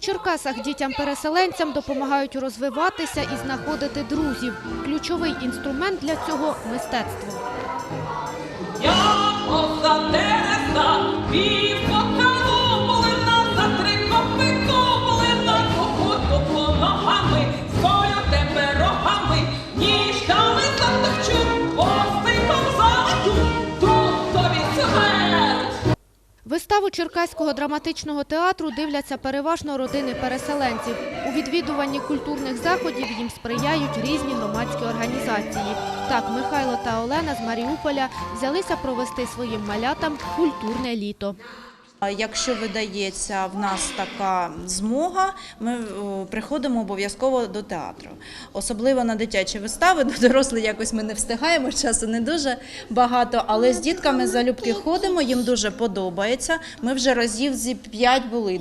Черкасах дітям-переселенцям допомагають розвиватися і знаходити друзів. Ключовий інструмент для цього мистецтво. Виставу Черкаського драматичного театру дивляться переважно родини переселенців. У відвідуванні культурних заходів їм сприяють різні громадські організації. Так, Михайло та Олена з Маріуполя взялися провести своїм малятам культурне літо. Якщо видається в нас така змога, ми приходимо обов'язково до театру. Особливо на дитячі вистави, до дорослих якось ми не встигаємо, часу не дуже багато, але з дітками залюбки ходимо, їм дуже подобається. Ми вже разів зі п'ять були.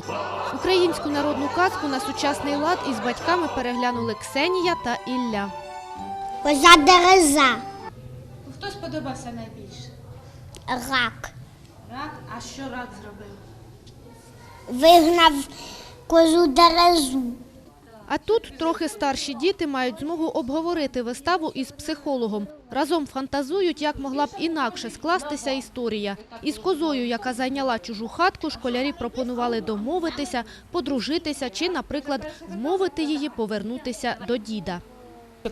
Українську народну казку на сучасний лад із батьками переглянули Ксенія та Ілля. Коза дереза, Хто сподобався найбільше? рак. Рак, а що рак зробив? Вигнав козу дерезу. А тут трохи старші діти мають змогу обговорити виставу із психологом. Разом фантазують, як могла б інакше скластися історія. Із козою, яка зайняла чужу хатку, школярі пропонували домовитися, подружитися чи, наприклад, вмовити її повернутися до діда.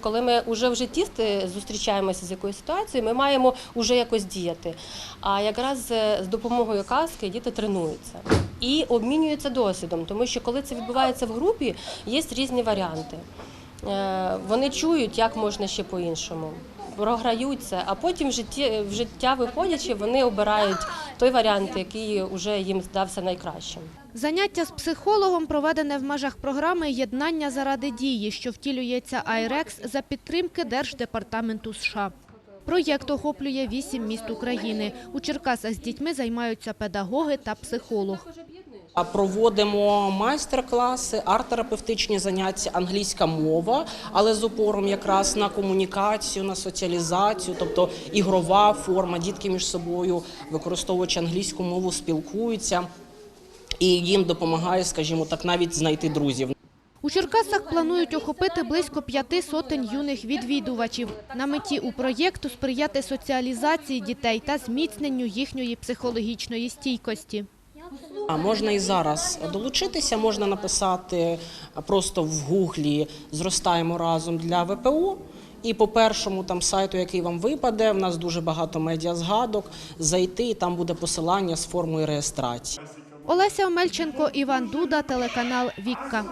Коли ми вже в житті зустрічаємося з якоюсь ситуацією, ми маємо вже якось діяти. А якраз е, з допомогою казки діти тренуються і обмінюються досвідом, тому що коли це відбувається в групі, є різні варіанти. Е, Вони чують, як можна ще по-іншому. Програються, а потім в життя виходячи, вони обирають той варіант, який вже їм здався найкращим. Заняття з психологом проведене в межах програми «Єднання заради дії», що втілюється «Айрекс» за підтримки Держдепартаменту США. Проєкт охоплює вісім міст України. У Черкасах з дітьми займаються педагоги та психолог. Проводимо майстер-класи, арт-терапевтичні заняття, англійська мова, але з упором якраз на комунікацію, на соціалізацію, тобто ігрова форма. Дітки між собою, використовуючи англійську мову, спілкуються і їм допомагає, скажімо так, навіть знайти друзів. У Черкасах планують охопити близько п'яти сотень юних відвідувачів. На меті у проєкту сприяти соціалізації дітей та зміцненню їхньої психологічної стійкості. А можна і зараз долучитися, можна написати просто в гуглі Зростаємо разом для ВПО. І по першому там сайту, який вам випаде, в нас дуже багато медіазгадок. Зайти і там буде посилання з формою реєстрації. Олеся Омельченко, Іван Дуда, телеканал Вікка.